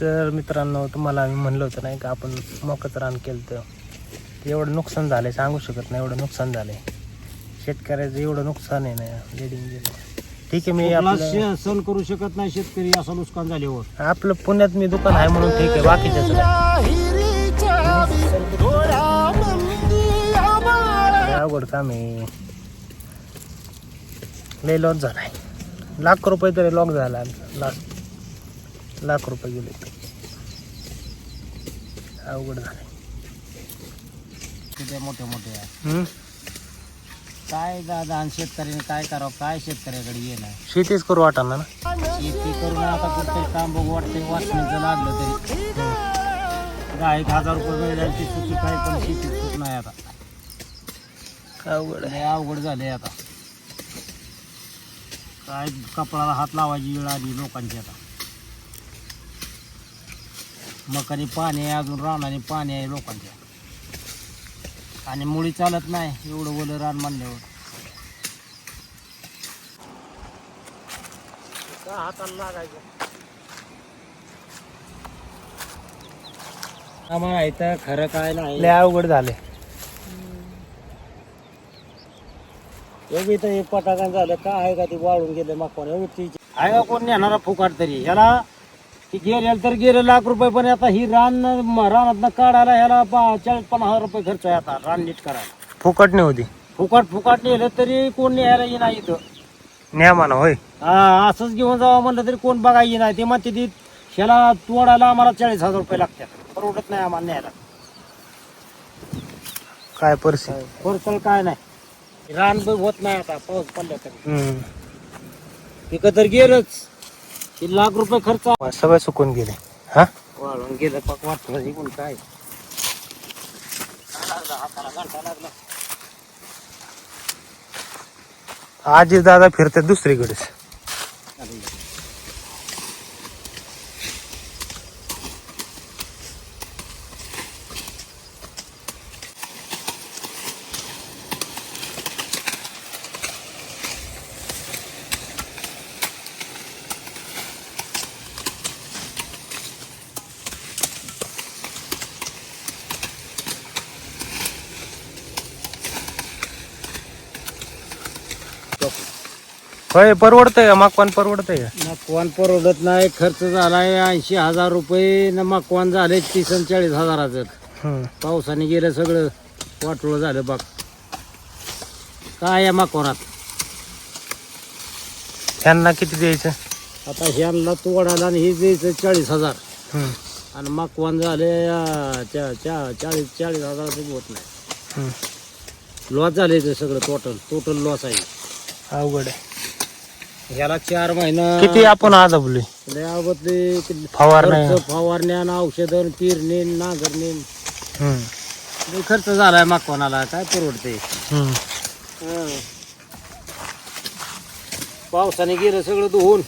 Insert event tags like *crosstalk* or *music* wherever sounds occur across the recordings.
तर मित्रांनो तुम्हाला आम्ही म्हणलं होतं नाही का आपण मकाचं रान केलं तर एवढं नुकसान झालंय सांगू शकत नाही एवढं नुकसान झालंय. शेतकऱ्याचं एवढं नुकसान आहे ना लेडिंग ठीक आहे मी आपलं सण करू शकत नाही शेतकरी असं नुकसान झाल्यावर. आपलं पुण्यात मी दुकान आहे म्हणून ठीक आहे बाकीच्या अवघड काम आहे. लय लॉस झालाय. लाख रुपये तरी लॉक झाला आमचा लाख रुपये गेले. अवघड झालंय. किती मोठे मोठे आहे. हम्म? काय दादा आणि शेतकऱ्याने काय करावं? काय शेतकऱ्याकडे ये नाही शेतीच करू वाटाणा ना. शेती करून आता कुठतरी काम बघू वाटते वाचण्याचं लागलं तरी. दहा एक हजार रुपये मिळाले ती सुखी काय पण शेती नाही आता. अवघड आहे. लय अवघड झाले आता. काय कपडाला हात लावायची वेळ आली लोकांची आता. मकानी पाणी आहे अजून रानाने पाणी आहे लोकांच्या. आणि मुळी चालत नाही एवढं ओलं रान मानल्यावर हाताला लागायचं. आम्हाला इथं खरं काय नाही. लय अवघड झाले. एवढी तर एक पटाका झालं का आहे का ती वाळून गेले मकवान एवढी ती आहे का कोण नेणारा फुकाट तरी? ह्याला ती गेले तर गेले लाख रुपये पण आता ही रान रानात काढायला ह्याला पा- चाळीस पन्नास हजार रुपये खर्च आहे आता रान नीट करायला. फुकट नाही होती. फुकाट फुकाट नेलं तरी कोण न्यायला येईना इथं. न्यामाना होय. हा असंच घेऊन जावं म्हणलं तरी कोण बघायला येईना. ते म्हणते ती ह्याला तोडायला आम्हाला चाळीस हजार रुपये लागतात. परवडत नाही आम्हाला न्यायला. काय परिस्थिती? खर्च काय नाही. रान बघ होत नाही आता पाऊस पडला तरी. हम्म. पिकं तर गेलंच. ते लाख रुपये खर्च सगळे सुकून गेले. हा? वाळून गेलं पक वाटलं इकडून काय? आजी दादा फिरतात दुसरीकडेच. होय परवडतंय का? मकवान परवडतंय का? मकवान परवडत नाही खर्च झालाय ऐंशी हजार रुपये न मकवान झाले तीस आणि चाळीस हजाराचं. पावसाने गेलं सगळं वाटोळं झालं बघ काय या मकवानात? त्यांना किती द्यायचं? आता ह्यांना तोडायला आणि हे द्यायचं चाळीस हजार. आणि मकवान झाले अं, चा- चा- चाळीस चाळीस हजाराचं होत नाही. लॉस झाले ते सगळं टोटल टोटल लॉस आहे. अवघड आहे. ह्याला चार महिना किती आपण आजबलोय लयाबद्दले फवारण्या. खर्च, फवारण्या औषधं पेरणे नांगरणे हम्म. लय खर्च झालाय मागवणाला. काय परवडते? हम्म. पावसाने गेलं सगळं धुवून.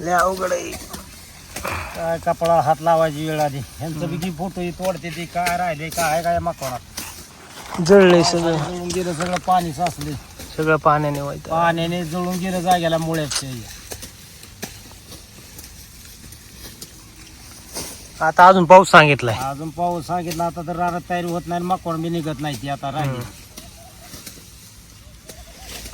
लय अवघड आहे. काय कपडा हात लावायची वेळ आली. ह्यांचं बी फोटो तोडते ते काय राहिले काय काय मागवणार. जळलंय सगळं. गेलं सगळं पाणी साचले सगळं पाण्याने व्हायचं पाण्याने जळून गेलं जाग्याला मुळ्यात आता अजून पाऊस सांगितलाय. अजून पाऊस सांगितला आता तर रानात तयारी होत नाही मागवण बी निघत नाही ती आता राहिली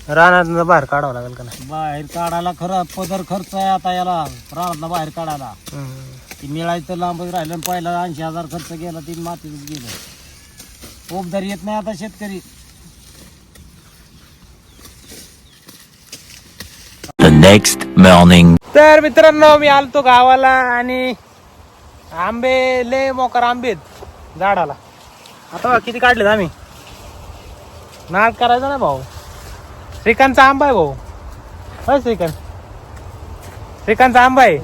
रानात बाहेर काढावं लागेल का नाही? बाहेर काढायला खरं पदर खर्च आहे आता याला रानात बाहेर काढायला. हम्म. ती मिळायचं तर लांबच राहिलं आणि पहिला ऐंशी हजार खर्च गेला ती मातीतच गेलं. ओपदार येत नाही आता शेतकरी. नेक्स्ट मॉर्निंग तर मित्रांनो मी आलतो गावाला आणि आंबे लय मोकार आंबे आहेत झाडाला. आता बघा किती काढलेत आम्ही. नाट करायचा ना भाऊ. श्रीकांतचा आंबा आहे भाऊ. होय श्रीकांत. श्रीकांतचा आंबा आहे.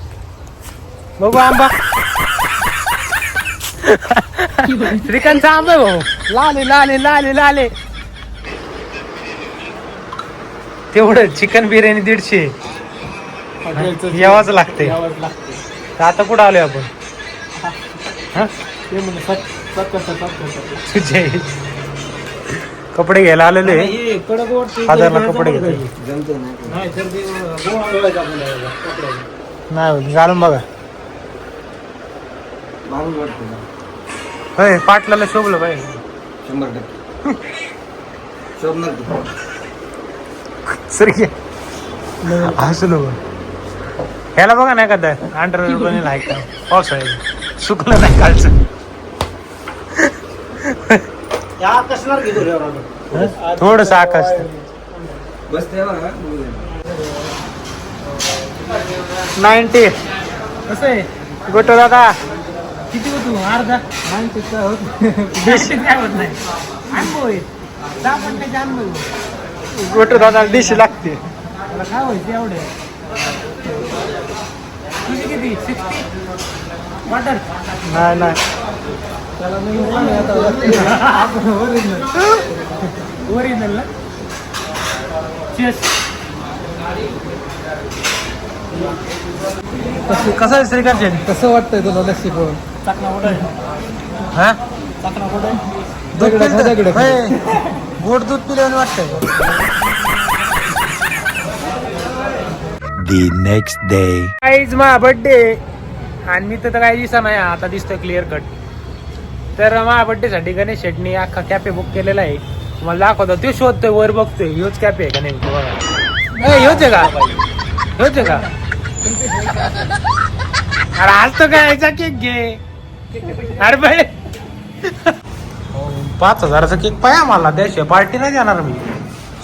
बघू आंबा. श्रीकांतचा आंबा आहे भाऊ. लाले लाले लाले लाले. तेवढं चिकन बिर्याणी दीडशे. यावाच लागते. तर आता कुठं आलोय आपण? हा? तुझे कपडे घ्यायला आलेले. हे कडक वाटते बाजारला कपडे घेतो नाही तर ते गोळा करायचा आपल्याला कपड्याला. नाही होत, घालून बघा. होय पाटलाला शोभलं पाहिजे. शंभर टक्के. शोभणार की? सर असं नको ह्याला बघा नाही का अंडर *laughs* बनेल आहे का पावसाळ्यात सुकलं नाही कालचं. थोडस आकाश. नाईन्टी. कसं आहे? गोटो दादा किती होतो? अर्धा? नाईन्टी काय होत काय होत नाही. अनुभव आहे. दहा पन्नासचे अनुभव गोटो दादा डिश लागते. काय व्हायचं एवढे? तुझी किती? सिक्स्टी वॉटर नाही नाही. त्याला मी ओरिजिनल ओरिजिनल ना? चेस कसं आहे कसं वाटतंय तुला लस्सी पिऊन चाकणा कुठं हा? चाकणा दूध पिलं. होय. गोड दूध पिल्याने वाटतंय. The next day. काहीच my birthday. आणि मी तर काही दिसा नाही आता दिसतोय क्लिअर कट तर माझ्या बर्थडे साठी गणेश शेटणी अख्खा कॅफे बुक केलेला आहे. तुम्हाला दाखवतो तो शोधतोय वर बघतोय. ह्योच कॅफे आहे का नेमकं बघा. ह्योच आहे का? ह्योच आहे का? अरे आज तर काय यायचा केक घे. अरे बाई. पाच हजाराचा केक पाया मला द्याशिवाय पार्टी नाही देणार मी.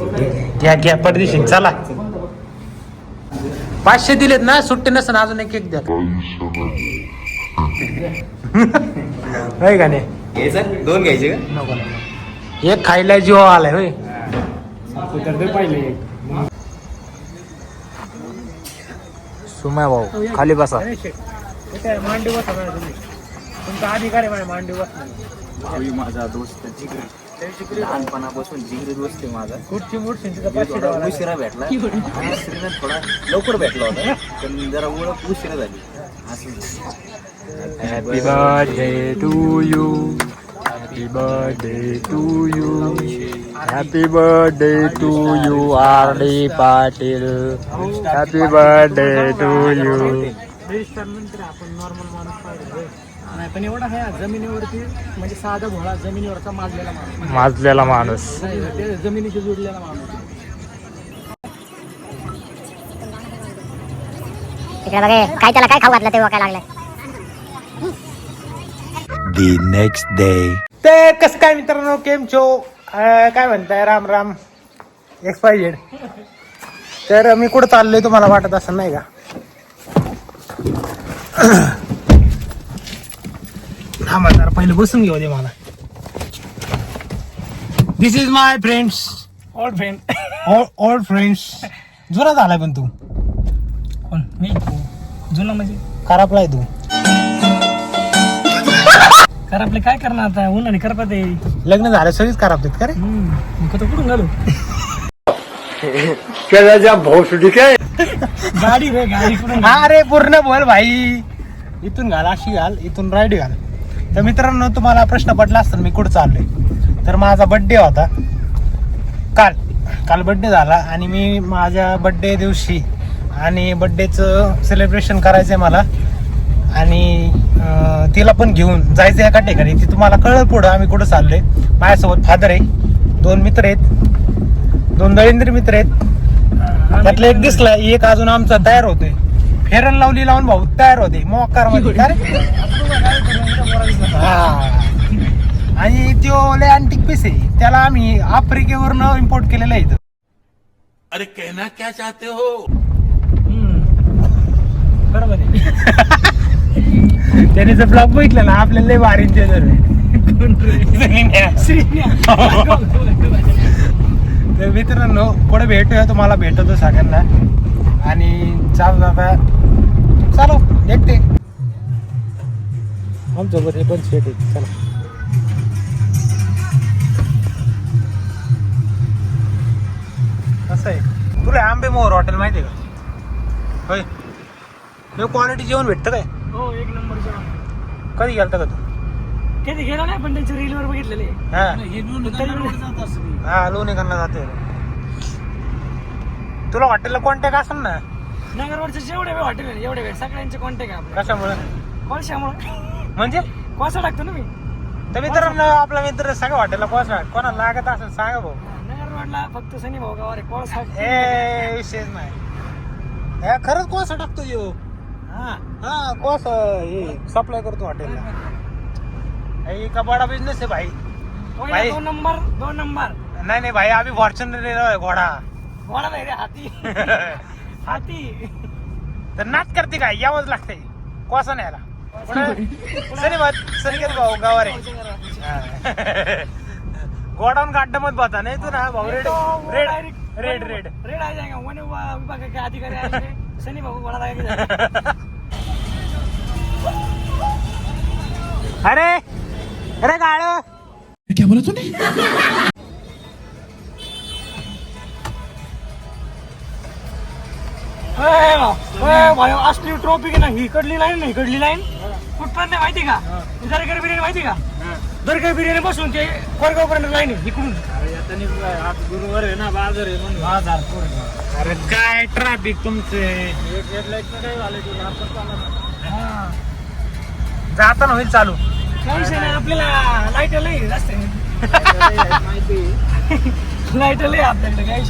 घ्या घ्या परदेशी. चला. पाचशे दिलेत ना सुट्टे नसन अजून एक एक द्या. *laughs* होय का नाही? घ्यायचं? दोन घ्यायचे का? नको नको. एक खायला जीव आलाय होय. सुमा भाऊ खाली बसा. मांडी बसा तुमचा अधिकार आहे माझ्या मांडी बसा माझा दोस्त जिगरी लहानपणापासून जिगरी दोस्त आहे माझा कुठची तिथं पाचशे थोडा. उशिरा भेटला आणि श्रीनाथ थोडा लवकर भेटला होता पण जरा ओळख उशिरा झाली असं Happy birthday to you. Happy birthday to you. Happy birthday to you, R.D. Patil. Happy birthday to you. आपण नॉर्मल माणूस पाहिजे नाही पण एवढा आहे जमिनीवरती म्हणजे साधा भोळा जमिनीवरचा माजलेला माणूस. माजलेला माणूस. ते जमिनीशी जुडलेला माणूस. तिकडे बघे काय त्याला काय खाऊ घातलं तेव्हा काय लागलं The next day. ते कसं काय मित्रांनो केम छो अं, काय म्हणताय Ram Ram. X Y Z तर मी कुठं चाललोय तुम्हाला वाटत असं नाही का? थांबा जरा पहिले बसून घेऊ दे मला. This is my friends old friend old friends जुना झालाय पण तू. कोण? मी? जुना म्हणजे? खराबलाय तू. कर आपले काय करणार आता? उन्हाने करपत आहे. लग्न झालं सगळीच खराब आहेत का रे? मग तो कुठून घालू? गाडी रे गाडी कुठून हा रे पूर्ण बोल भाई. इथून घाल अशी घाल इथून राईट घाल. तर मित्रांनो तुम्हाला प्रश्न पडला असताना मी कुठं चाललोय? तर माझा बड्डे होता. काल काल बड्डे झाला आणि मी माझ्या बड्डे दिवशी आणि बड्डेचं सेलिब्रेशन करायचं आहे मला. आणि तिला पण घेऊन जायचं एका ठिकाणी. ती तुम्हाला कळलं पुढं आम्ही कुठं चाललोय. माझ्यासोबत फादर आहे. दोन मित्र आहेत. दोन दळिंद्र मित्र आहेत. त्यातला एक दिसला एक अजून आमचा तयार होतोय. फेरन लावली लावून भाऊ तयार होते. मोकारमध्ये? हा. आणि त्यो लय अँटिक पीस आहे. त्याला आम्ही आफ्रिकेवरनं इम्पोर्ट केलेलं आहे इथं. बरोबर आहे. त्याने जर ब्लॉग बघितलं ना आपल्याला लय जर *laughs* तर मित्रांनो पुढे भेटूया. तुम्हाला भेटतो सगळ्यांना. आणि चाल दादा. चालू एकटे. आमच्यावर हे पण शेट आहे. चला. कसं आहे? तुला आंबे मोहर हॉटेल माहिती आहे का? होय. हे क्वालिटी जेवण भेटतं काय? हो एक नंबर जेवण. कधी गेलता का तू? कधी गेला नाही पण त्यांच्या रीलवर बघितलेले. हा. हा लोणी करणार जाते तुला हॉटेलला कॉन्टॅक्ट असेल ना? नगरवरचे जेवढे वेळ हॉटेल आहे एवढे वेळ सगळ्यांचे कॉन्टॅक्ट आहे आपले. कशामुळे? कोळशामुळे. म्हणजे? कोळसा टाकतो ना मी. तर मित्रांनो आपला मित्र सगळं हॉटेलला पोहोचला कोणाला लागत असेल सांगा भाऊ. नगर रोडला फक्त सनी भाऊ गावावर आहे. कोळसा ए विशेष नाही. खरंच कोसा टाकतो यो. हा. हा कोस हे सप्लाय करतो हॉटेलला. हे. का बडा बिझनेस आहे भाई. पहिला भाई. दोन नंबर दोन नंबर. नाही नाही भाई आम्ही फॉर्च्युनर घोडा. घोडा नाही रे हाती. *laughs* हाती. तर नाच करते काय? यावंच लागते कोसा न्यायला सनी बात सनी भाऊ गावावर आहे *laughs* गोडाऊन गाड्डा मत बता नाही तू ना भाऊ raid raid raid raid raid आ जाएगा वन विभाग के अधिकारी आएंगे सनी भाऊ घोडा लागेगा *laughs* अरे! अरे गाड भाई असली ट्रॉफिक आहे ना ही इकडली लाईन ना इकडली लाईन कुठपर्यंत आहे माहिती का? दरगर बिर्याणी माहिती का? दरगर बिर्याणी बसून ते कोरगाव पर्यंत लाईन आहे इकडून. गुरुवार आहे ना बाजार आहे म्हणून. बाजार अरे काय ट्रॅफिक तुमचे? जाताना होईल चालू. आपल्याला लाइट लई रस्ते लाइट लई *laughs* आपल्याकडे काय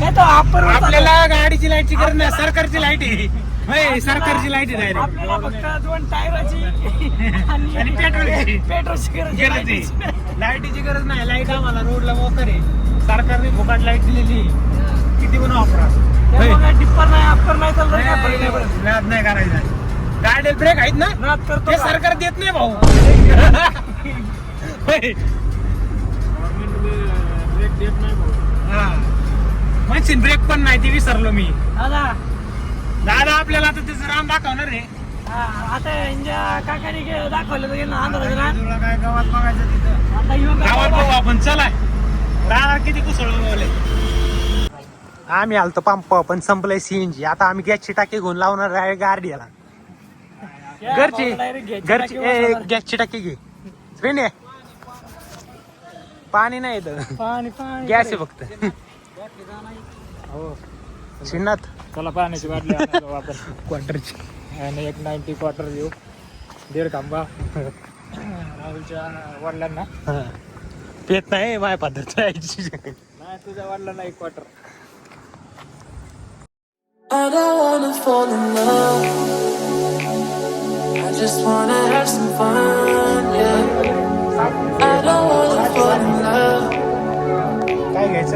नाही. नाही तर आपण आपल्याला गाडीची लाईटची गरज नाही सरकारची लाइट आहे होय, सरकारची लाइट आहे आपल्याला डायरेक्ट फक्त दोन टायराची *laughs* आणि पेट्रोलची. पेट्रोलची गरज आहे, गरज लाईटीची नाही. आहे लाईटीची गरज नाही लाइट आम्हाला रोडला मोकर आहे सरकारने फुकाट लाइट दिलेली किती पण वापरा होय. त्यामुळे टिप्पर नाही अप्पर नाही काय फरक नाही पडत. नाही करायचा गाडी ब्रेक आहेत ना नाद करतो ते का? सरकार देत नाही भाऊ *laughs* होय. हा. मशीन ब्रेक पण नाही ती विसरलो मी. दादा. दादा आपल्याला आता त्याचं राम दाखवणार हा, आता यांच्या काकाने गे- दाखवलं तर यांना तुला काय गावात बघायचं तिथं? आता गावात आपण चला राहणार किती कुसळ बोले आम्ही आलतो पंप पण संपलंय सीएनजी आता आम्ही गॅसची टाकी घेऊन लावणार आहे गार्डियाला. घरची घरची ए, गॅसची टाकी घे. श्रीने पाणी नाही येत पाणी पाणी गॅस आहे फक्त. श्रीनाथ चला पाण्याची बाटली वापर क्वार्टरची *laughs* आणि एक नाईन्टी क्वार्टर देऊ. दीड खांबा. राहुलच्या वडिलांना. पेत नाही माझ्या पद्धत नाही तुझ्या वडिलांना एक quarter I don't wanna fall in love. I just wanna have some fun, yeah.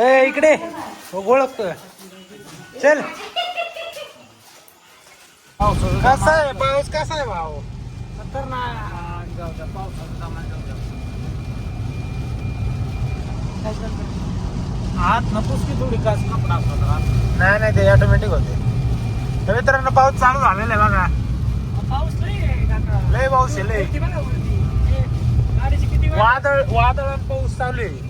ए इकडे. हो ओळखतो चल. कसा आहे? पाऊस कसा आहे भाऊ? खतरनाक. गावचा पावसाचा सामान हात नकोस की थोडी कास कपडा नाही नाही ते ऑटोमॅटिक होते. तर मित्रांनो पाऊस चालू झालेला आहे बघा. पाऊस नाही काका. लय पाऊस आहे लय. हे, वादळ वादळ पाऊस चालू आहे पाऊस स्पीड नाही गाडी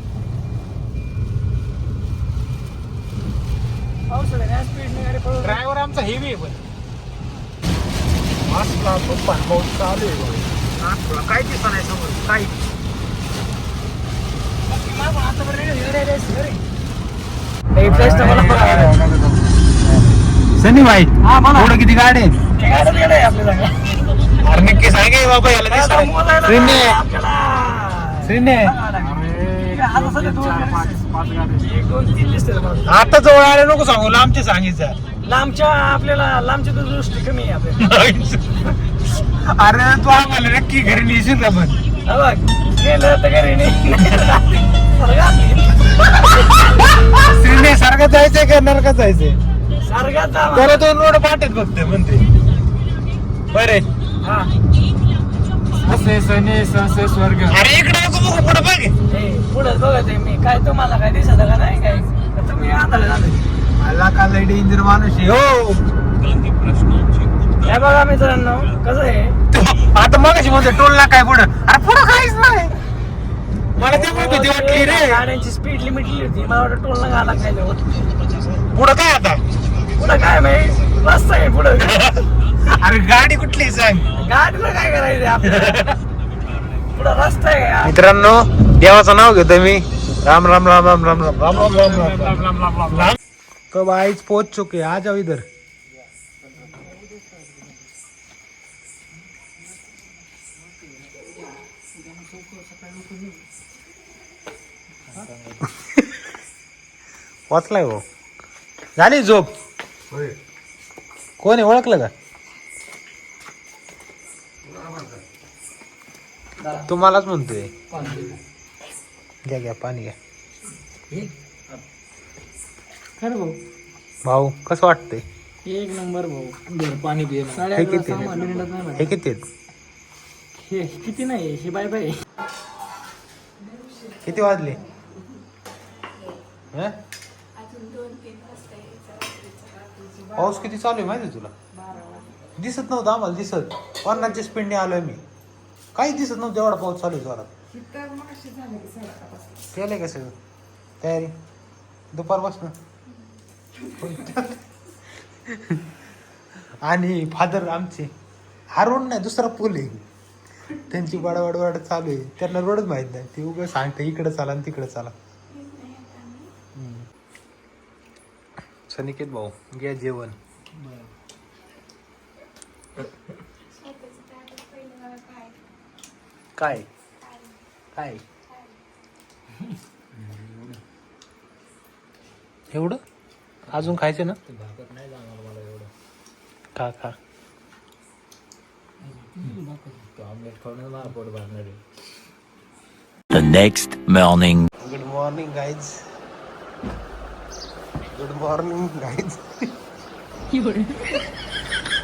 पळवत. ड्रायव्हर आमचा हेवी आहे पण. असला तुफान पाऊस चालू आहे बघा. हा, तुला काय दिसत नाही समोर काही. सनी भाई हा. पुढे किती गाडी नक्की सांगे बाबा याला श्रीने. श्रीने आता जवळ आले नको सांगू. लांबचे सांगितलं. लांबच्या आपल्याला लांबची दृष्टी कमी आहे आपल्याला. *laughs* अरे तू आम्हाला नक्की घरी नेशील का पण? गेलं तर घरी नाही. श्रीने सारखं जायचंय का नरकात जायचंय? सारखा त्याला दोन रोड पाठत फक्त म्हणते. बरे असे सने ससे स्वर्ग. अरे इकडे नको बघू पुढे बघ. पुढे बघत आहे मी. काय तुम्हाला काय दिसत का नाही काय? तुम्ही आंधळे झाले. आला का लय डेंजर माणूस आहे? हो. हे बघा मित्रांनो कसं आहे? आता मग म्हणते टोल ना काय पुढं? अरे पुढं काहीच नाही. मला त्यामुळे भीती वाटली रे. गाड्यांची स्पीड लिमिट होती. मला वाटतं टोल ना घाला काय पुढं काय आता? पुढे काय माहिती? रस्ता आहे पुढे. *laughs* अरे गाडी कुठली सांग गाडीला काय करायचं आपल्याला पुढे रस्ता आहे यार. मित्रांनो देवाचं नाव घेतो मी राम राम राम राम राम राम राम राम राम राम राम राम कब आईच पहुंच चुके आ जाओ इधर वाचलाय भाऊ झाली झोप कोण आहे ओळखलं का तुम्हालाच म्हणतोय. घ्या घ्या पाणी घ्या. खरं भाऊ. भाऊ कसं वाटतंय? एक नंबर भाऊ. घर पाणी पिये हे किती हे किती आहेत? हे किती नाही हे बाय बाय. किती वाजले? हं? पाऊस किती चालू आहे माहिती आहे तुला? दिसत नव्हतं आम्हाला दिसत. पन्नासच्या स्पीडने आलोय मी. काही दिसत नव्हतं एवढा पाऊस चालू आहे जोरात. केलंय का सगळं? तयारी? दुपारपासून आणि फादर आमचे हा रोड नाही दुसरा पूल आहे. त्यांची बडबड बड चालू आहे. त्यांना रोडच माहीत नाही. ते उगं सांगते इकडे चाला आणि तिकडे चाला. हम्म. सनिकेत भाऊ घ्या जेवण. काय? काय? एवढं? अजून खायचं ना? ते भाकत नाही जाणार मला एवढं खा खा तो good morning guys good morning guys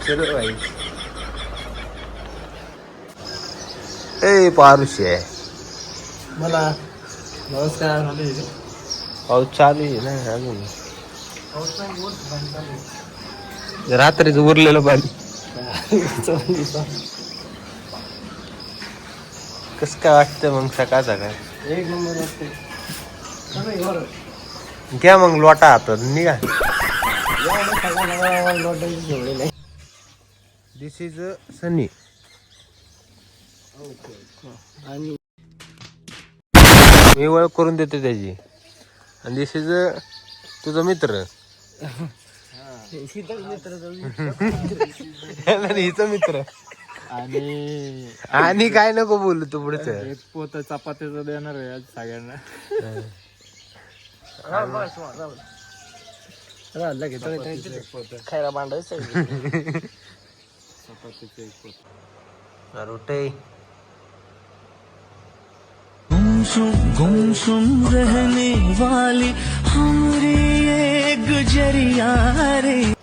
चलो गाईज ए पारुष आहे. मला नमस्कार पाऊस चालू आहे ना अजून. रात्रीच उरलेलं पाणी. कस काय वाटतं मग सकाळ सकाळ एक नंबर वाटते घ्या मग लोटा हातात निघा. दिस इज सनी आणि मी ओळख करून देतो त्याची. आणि दिस इज तुझा मित्र. *laughs* हिचा मित्र. आणि आणि काय नको बोलू तू पुढचं. एक पोत चपातीचं देणार आहे आज सगळ्यांना. खायला मांडायचं चपातीचं एक पोत. रोटे. गुमसुम गुमसुम रहने वाली हमारी ये गुजरिया रे।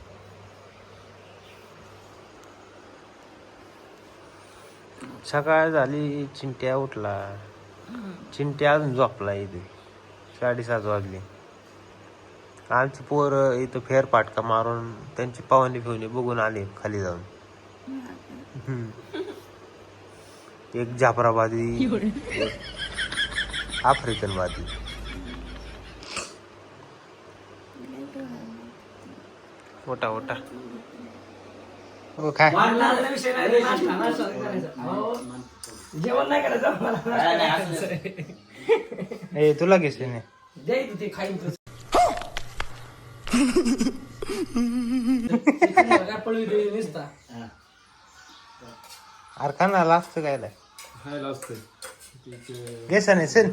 सकाळ झाली चिंट्या उठला. चिंट्या अजून झोपला इथे. साडेसात वाजले. आमची पोर इथं फेरपाटका मारून त्यांची पाहुणे फिवणे बघून आले खाली जाऊन. हम्म. एक जाफराबादी आफ्रिकनवादी। ओटा ओटा हो काय? जेवण नाही करायचं ए तुला घेसे नाही. अरे खाना लागतं काय लागतं घेसा नाही सेन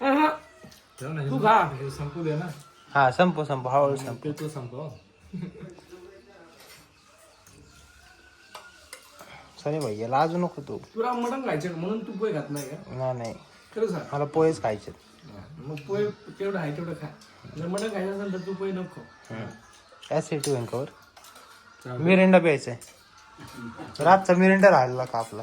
तू खा संपू दे ना. हा संपू संपू. हळूहळू संपू. तू संपव. भाई याला अजून नको तू. तुला मटण खायचं का? म्हणून तू पोहे खात नाही का? नाही नाही. खरं सांग. मला पोहेच खायचे मग पोहे तेवढं आहे तेवढं खा. जर मटण खायचं असेल तर तू पोहे नको. ऍसिडिटी होईल कवर मिरिंडा प्यायचा आहे रातचा मिरिंडा राहिला का आपला?